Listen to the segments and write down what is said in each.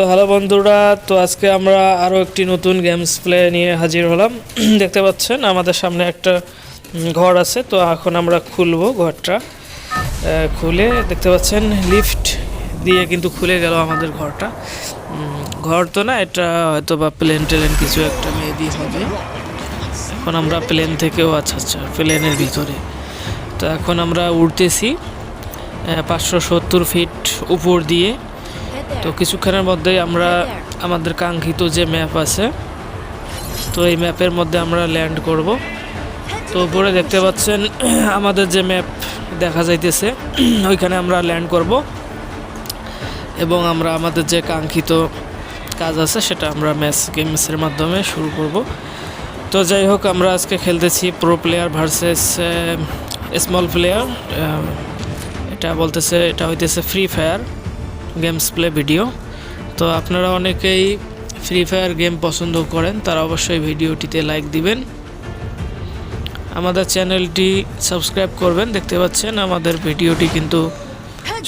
তো হ্যালো বন্ধুরা, তো আজকে আমরা আরও একটি নতুন গেমস প্লে নিয়ে হাজির হলাম। দেখতে পাচ্ছেন, আমাদের সামনে একটা ঘর আছে, তো এখন আমরা খুলবো ঘরটা। খুলে দেখতে পাচ্ছেন লিফট দিয়ে কিন্তু খুলে গেল আমাদের ঘরটা। ঘর তো না, এটা হয়তো বা প্লেন টেলেন কিছু একটা মেবি হবে। এখন আমরা প্লেন থেকেও আচ্ছা আচ্ছা প্লেনের ভিতরে। তো এখন আমরা উঠতেছি পাঁচশো সত্তর ফিট উপর দিয়ে। তো কিছুক্ষণের মধ্যেই আমরা আমাদের কাঙ্ক্ষিত যে ম্যাপ আছে, তো এই ম্যাপের মধ্যে আমরা ল্যান্ড করব। তো উপরে দেখতে পাচ্ছেন, আমাদের যে ম্যাপ দেখা যাইতেছে, ওইখানে আমরা ল্যান্ড করব। এবং আমরা আমাদের যে কাঙ্ক্ষিত কাজ আছে, সেটা আমরা ম্যাচ গেমসের মাধ্যমে শুরু করব। তো যাই হোক, আমরা আজকে খেলতেছি pro player versus small player এটা বলতেছে, এটা হইতেছে Free Fire. Games play video তো আপনারা অনেকেই ফ্রি ফায়ার গেম পছন্দ করেন, তারা অবশ্যই ভিডিওটিতে লাইক দিবেন। আমাদের চ্যানেলটি সাবস্ক্রাইব করবেন, দেখতে পাচ্ছেন আমাদের ভিডিওটি কিন্তু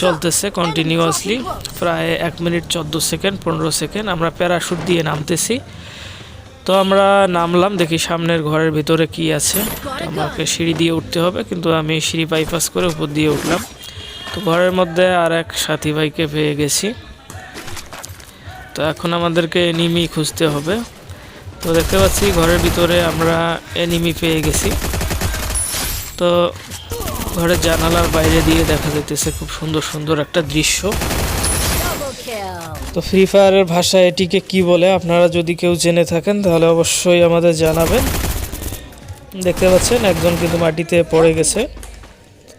চলতেছে কন্টিনিউয়াসলি প্রায় এক মিনিট চোদ্দ সেকেন্ড, পনেরো সেকেন্ড আমরা প্যারাশুট দিয়ে নামতেছি। তো আমরা নামলাম, দেখি সামনের ঘরের ভিতরে কি আছে। আমাকে সিঁড়ি দিয়ে উঠতে হবে, কিন্তু আমি সিঁড়ি বাইপাস করে উপর দিয়ে উঠলাম। তো ঘরের মধ্যে আর এক সাথী ভাইকে পেয়ে গেছি। তো এখন আমাদেরকে এনিমি খুঁজতে হবে। তো দেখতে পাচ্ছি ঘরের ভিতরে আমরা এনিমি পেয়ে গেছি। তো ঘরের জানালার বাইরে দিয়ে দেখা যাইতেছে খুব সুন্দর সুন্দর একটা দৃশ্য। তো ফ্রি ফায়ারের ভাষা এটিকে কি বলে? আপনারা যদি কেউ জেনে থাকেন তাহলে অবশ্যই আমাদের জানাবেন। দেখতে পাচ্ছেন একজন কিন্তু মাটিতে পড়ে গেছে।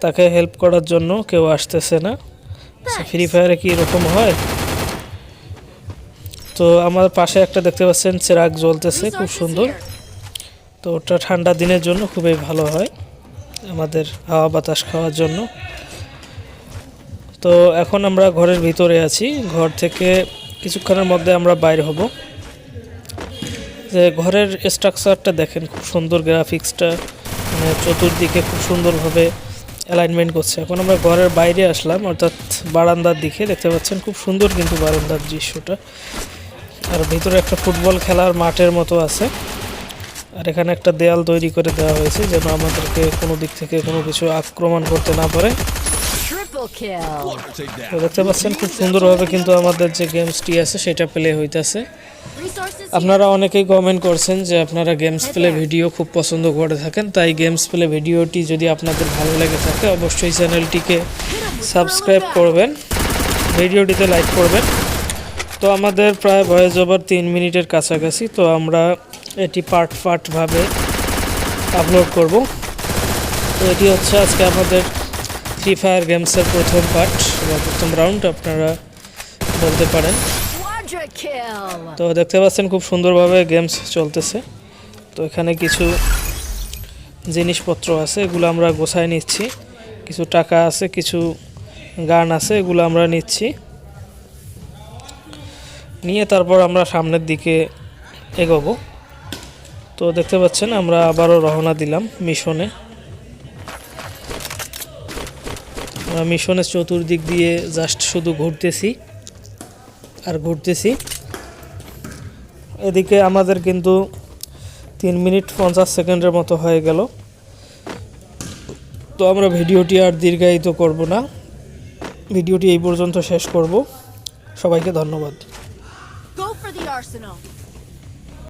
তাকে হেল্প করার জন্য কেউ আসতেছে না। ফ্রি ফায়ারে কি এরকম হয়? তো আমার পাশে একটা দেখতে পাচ্ছেন চেরাগ জ্বলতেছে খুব সুন্দর। তো ওটা ঠান্ডা দিনের জন্য খুবই ভালো হয় আমাদের হাওয়া বাতাস খাওয়ার জন্য। তো এখন আমরা ঘরের ভিতরে আছি ঘর থেকে কিছুক্ষণের মধ্যে আমরা বাইর হব। যে ঘরের স্ট্রাকচারটা দেখেন খুব সুন্দর গ্রাফিক্সটা মানে চতুর্দিকে খুব সুন্দরভাবে অ্যালাইনমেন্ট করছে। এখন আমরা ঘরের বাইরে আসলাম, অর্থাৎ বারান্দার দিকে। দেখতে পাচ্ছেন খুব সুন্দর কিন্তু বারান্দার দৃশ্যটা। আর ভিতরে একটা ফুটবল খেলার মাঠের মতো আছে। আর এখানে একটা দেয়াল তৈরি করে দেওয়া হয়েছে যেন আমাদেরকে কোনো দিক থেকে কোনো কিছু আক্রমণ করতে না পারে. তো দেখতে পাচ্ছেন খুব সুন্দরভাবে কিন্তু আমাদের যে গেমসটি আছে সেটা প্লে হইতাছে। আপনারা অনেকেই কমেন্ট করছেন যে আপনারা গেমস প্লে ভিডিও খুব পছন্দ করে থাকেন তাই গেমস প্লে ভিডিওটি যদি আপনাদের ভালো লেগে থাকে অবশ্যই চ্যানেলটিকে সাবস্ক্রাইব করবেন ভিডিওটিতে লাইক করবেন। তো আমাদের প্রায় ভয়েস ওভার তিন মিনিটের কাছাকাছি তো আমরা এটি পার্ট পার্টভাবে আপলোড করব। তো এটি হচ্ছে আজকে আমাদের ফ্রি ফায়ার গেমসের প্রথম পার্ট বা প্রথম রাউন্ড আপনারা বলতে পারেন। তো দেখতে পাচ্ছেন খুব সুন্দরভাবে গেমস চলতেছে। তো এখানে কিছু জিনিসপত্র আছে এগুলো আমরা গোছায় নিচ্ছি। কিছু টাকা আছে কিছু গান আছে এগুলো আমরা নিচ্ছি। নিয়ে তারপর আমরা সামনের দিকে এগোবো। তো দেখতে পাচ্ছেন আমরা আবারও রওনা দিলাম মিশনে। মিশনের চতুর্দিক দিয়ে জাস্ট শুধু ঘুরতেছি আর ঘুরতেছি। এদিকে আমাদের কিন্তু তিন মিনিট পঞ্চাশ সেকেন্ডের মতো হয়ে গেল। তো আমরা ভিডিওটি আর দীর্ঘায়িত করব না। ভিডিওটি এই পর্যন্ত শেষ করব। সবাইকে ধন্যবাদ।